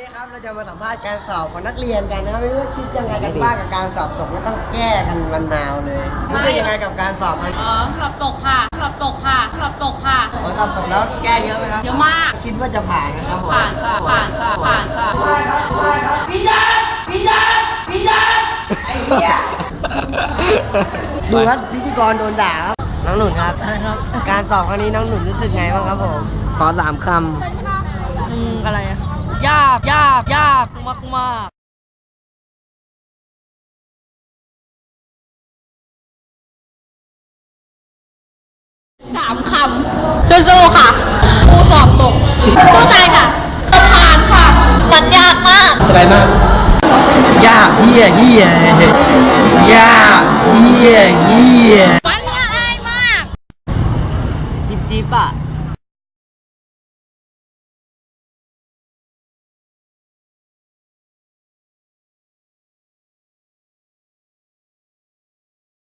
นี้ครับเราจะมาสัมภาษณ์การสอบของนักเรียนกันนะครับไม่รู้ว่าคิดยังไงกันบ้างกับการสอบตกไม่ต้องแก้กันวันนาวเลยรู้สึกยังไงกับการสอบมันอ๋อสอบตกค่ะสอบตกค่ะสอบตกค่ะพอสอบตกแล้วแก้เยอะไหมครับเยอะมาก คิดว่าจะผ่านนะครับผมผ่านค่ะผ่านค่ะผ่านค่ะพี่จันพี่จันพี่จันไอ้เหี้ยดูว่าพิธีกรโดนด่าครับน้องหนุนครับ การสอบครั้งนี้น้องหนุนรู้สึกไงบ้างครับผมขอสามคอืมอะไรอะ ยากยากยากมากมากสามคำสู้ๆค่ะครูสอบตกสู้ตายค่ะต้องผ่านค่ะ มันยากมากำอะไรมาก ยากเฮียเฮียยากเฮียเฮียมันง่ายมาก จิบจิบอะ